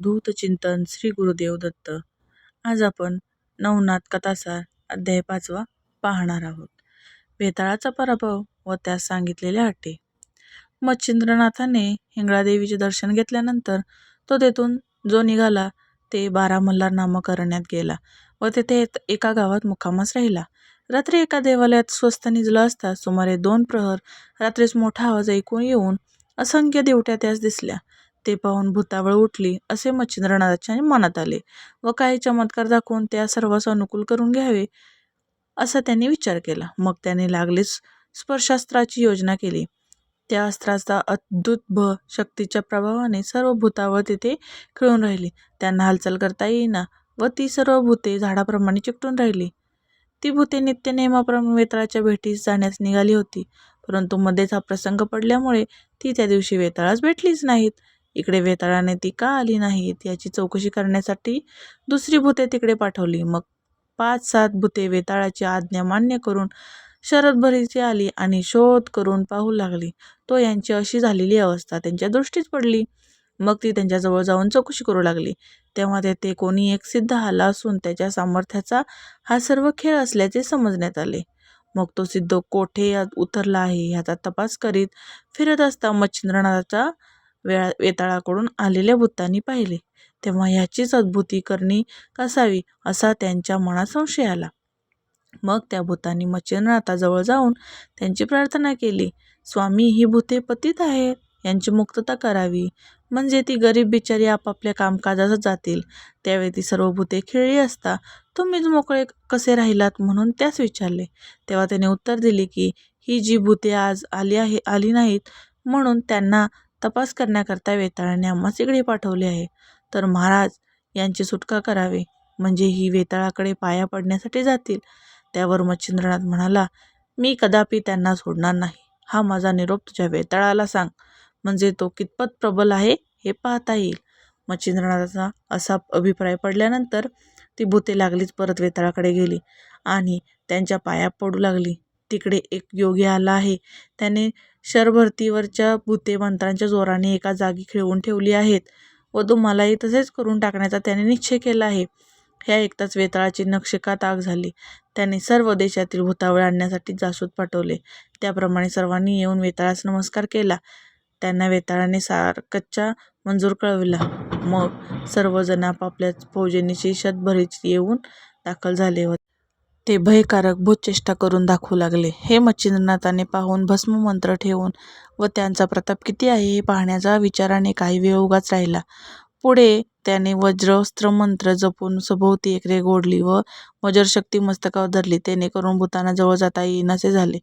धूतचिंतन श्री गुरुदेव दत्त. आज आपण नवनाथ कथासार अध्याय पाचवा पाहणार आहोत. बेताळाचा पराभव व त्यास सांगितलेल्या अटी. मच्छिंद्रनाथाने हिंगळादेवीचे दर्शन घेतल्यानंतर तो तेथून जो निघाला ते बारा मल्हार नामकरण्यात गेला व तेथे एका गावात मुक्कामास राहिला. रात्री एका देवालयात स्वस्त निजलं असता सुमारे दोन प्रहर रात्रीस मोठा आवाज ऐकून येऊन असंख्य देवट्या त्यास दिसल्या. ते पाहून भुतावळ उठली असे मच्छिंद्रनाथाच्या मनात आले. व काही चमत्कार दाखवून त्या सर्वांस अनुकूल करून घ्यावे? असा त्यांनी विचार केला. मग त्याने लागलीच स्पर्शास्त्राची योजना केली. त्या अस्त्राचा अद्भुत भ शक्तीच्या प्रभावाने सर्व भूतावळ तिथे खिळून राहिली. त्यांना हालचाल करता येईना व ती सर्व भूते झाडाप्रमाणे चिकटून राहिली. ती भूते नित्य नियमाप्रमाणे वेताळाच्या भेटीस जाण्यास निघाली होती. परंतु मध्येच हा प्रसंग पडल्यामुळे ती त्या दिवशी वेताळास भेटलीच नाहीत. इकडे वेताळाने ती का आली नाहीत? याची चौकशी करण्यासाठी दुसरी भूते तिकडे पाठवली. मग पाच सात भूते वेताळाची आज्ञा मान्य करून शरदभरीची आली आणि शोध करून पाहू लागली. तो यांची अशी झालेली अवस्था त्यांच्या दृष्टीच पडली. मग ती त्यांच्याजवळ जाऊन चौकशी करू लागली. तेव्हा तेथे कोणी एक सिद्ध आला असून त्याच्या सामर्थ्याचा हा सर्व खेळ असल्याचे समजण्यात आले. मग तो सिद्ध कोठे उतरला आहे ह्याचा तपास करीत फिरत असता मच्छिंद्रनाथाचा वेळा वेताळाकडून आलेल्या भूतांनी पाहिले. तेव्हा ह्याचीच अद्भुती करणी कसावी असा त्यांच्या मनात संशय आला. मग त्या भूतांनी मच्छिंद्रनाथाजवळ जाऊन त्यांची प्रार्थना केली स्वामी ही भूते पतित आहेत. यांची मुक्तता करावी. म्हणजे ती गरीब बिचारी आपापल्या कामकाजात जातील. त्यावेळी ती सर्व भूते खेळली असता तुम्हीच मोकळे कसे राहिलात म्हणून त्यास विचारले. तेव्हा त्याने उत्तर दिले की ही जी भूते आज आली आहे आली नाहीत म्हणून त्यांना तपास करण्याकरता वेताळाने आम्हास इकडे पाठवले आहे. तर महाराज यांची सुटका करावी. म्हणजे ही वेताळाकडे पाया पडण्यासाठी जातील. त्यावर मच्छिंद्रनाथ म्हणाला मी कदापि त्यांना सोडणार नाही. हा माझा निरोप तुझ्या वेताळाला सांग. म्हणजे तो कितपत प्रबल आहे हे पाहता येईल. मच्छिंद्रनाथाचा असा अभिप्राय पडल्यानंतर ती भूते लागलीच परत वेताळाकडे गेली आणि त्यांच्या पाया पडू लागली. तिकडे एक योगी आला आहे. त्याने शरभरतीवरच्या भुते मंत्रांच्या जोराने एका जागी खिळवून ठेवली आहेत व तुम्हालाही तसेच करून टाकण्याचा त्याने निश्चय केला आहे. ह्या एकताच वेताळाची नक्षिकात आग झाली. त्याने सर्व देशातील भूतावळ आणण्यासाठी जासूद पाठवले. त्याप्रमाणे सर्वांनी येऊन वेताळास नमस्कार केला. त्यांना वेताळाने सारकच्चा मंजूर कळविला. मग सर्वजण आपापल्या फौजेनिशी शतभरीत येऊन दाखल झाले होते. ते भयकारक भूतचेष्टा करून दाखवू लागले. हे मच्छिंद्रनाथाने पाहून भस्म मंत्र ठेवून व त्यांचा प्रताप किती आहे हे पाहण्याचा विचाराने काही वेळ उगाच राहिला. पुढे त्याने वज्रस्त्र मंत्र जपून सभोवती एकरे गोडली व वज्रशक्ती मस्तकावर धरली. करून भूतांना जवळ जाता येईनासे झाले.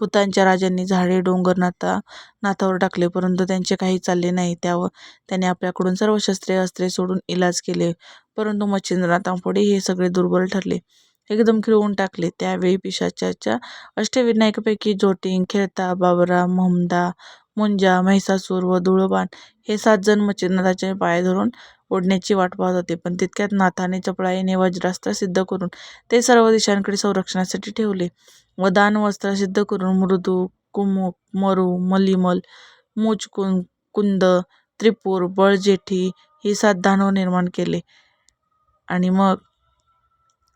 भूतांच्या राजांनी झाडे डोंगर नाता नाथावर टाकले परंतु त्यांचे काही चालले नाही. त्यावर त्याने आपल्याकडून सर्व शस्त्रे अस्त्रे सोडून इलाज केले परंतु मच्छिंद्रनाथांपुढे हे सगळे दुर्बल ठरले. एकदम खिळवून टाकले. त्यावेळी पिशाच्याच्या अष्टविनायकापैकी जोटिंग खेळता बाबरा मोहमदा मुंजा महिषासूर व धुळबाण हे सात जण मच्छिंद्राचे पाय धरून ओढण्याची वाट पाहत होते. पण तितक्यात नाथाने चपळाईने वज्रास्त्र सिद्ध करून ते सर्व दिशांकडे संरक्षणासाठी ठेवले व दानवस्त्र सिद्ध करून मृदू कुमुक मरू मलिमल मुचकुं कुंद त्रिपूर बळजेठी ही सात दानव निर्माण केले. आणि मग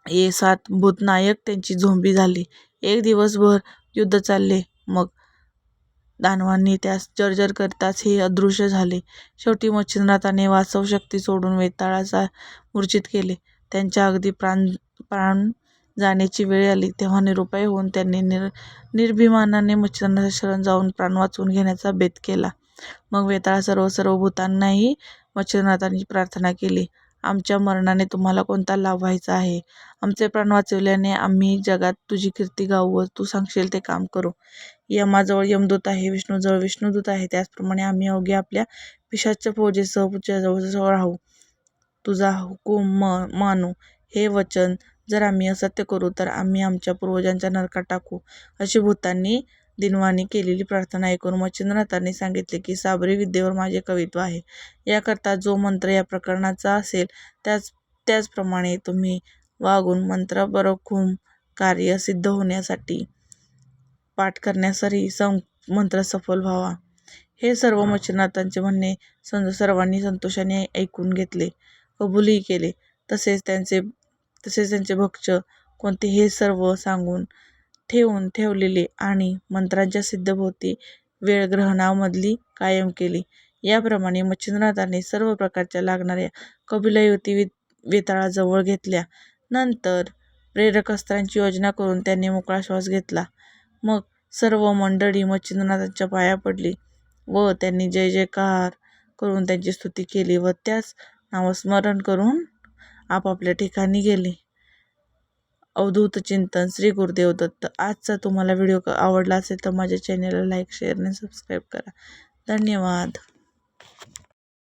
हे सात भूतनायक त्यांची झोंबी झाली. एक दिवसभर युद्ध चालले. मग दानवांनी त्यास जर्जर करताच हे अदृश्य झाले. शेवटी मच्छिंद्रनाथाने वास्तव शक्ती सोडून वेताळाचा मूर्छित केले. त्यांच्या अगदी प्राण प्राण जाण्याची वेळ आली. तेव्हा निरुपाय होऊन त्यांनी निर निर्भिमानाने मच्छिंद्रनाथ शरण जाऊन प्राण वाचवून घेण्याचा बेत केला. मग वेताळा सर्व सर्व भूतांनाही मच्छिंद्रनाथांनी प्रार्थना केली. आमच्या मरणाने तुम्हाला कोणता लाभ व्हायचा आहे? आमचे प्राण वाचवल्याने आम्ही जगात तुझी कीर्ती गाऊ व तू सांगशील ते काम करू. यमाजवळ यमदूत आहे विष्णूजवळ विष्णुदूत आहे त्याचप्रमाणे आम्ही अवघे आपल्या पिशाच्या फौजेसह तुझ्याजवळ राहू. तुझा हुकूम म मानू. हे वचन जर आम्ही असत्य करू तर आम्ही आमच्या पूर्वजांच्या नरकात टाकू. अशी भूतांनी दिनवाणी केलेली प्रार्थना ऐकून मच्छिंद्रनाथांनी सांगितले की साबरी विद्येवर माझे कवित्व आहे. याकरता जो मंत्र या प्रकरणाचा असेल त्याच त्याचप्रमाणे तुम्ही वागून मंत्रपरखूम कार्य सिद्ध होण्यासाठी पाठ करण्यासरी सं मंत्र सफल व्हावा. हे सर्व मच्छिंद्रनाथांचे म्हणणे सं सर्वांनी संतोषाने ऐकून घेतले कबूलही केले. तसेच त्यांचे तसेच त्यांचे भक्ष कोणते हे सर्व सांगून ठेवून ठेवलेले आणि मंत्रांच्या सिद्धभोवती वेळग्रहणामधली कायम केली. याप्रमाणे मच्छिंद्रनाथाने सर्व प्रकारच्या लागणाऱ्या कबिलायुती वि वेताळाजवळ घेतल्या. नंतर प्रेरकस्त्रांची योजना करून त्यांनी मोकळा श्वास घेतला. मग सर्व मंडळी मच्छिंद्रनाथांच्या पाया पडली व त्यांनी जय जयकार करून त्यांची स्तुती केली व त्याच नामस्मरण करून आपापल्या ठिकाणी गेले. अवधूत चिंतन श्री गुरुदेव दत्त. आजचा तुम्हाला व्हिडिओ आवडला असेल तर माझ्या चॅनेलला लाईक शेअर आणि सबस्क्राईब करा. धन्यवाद.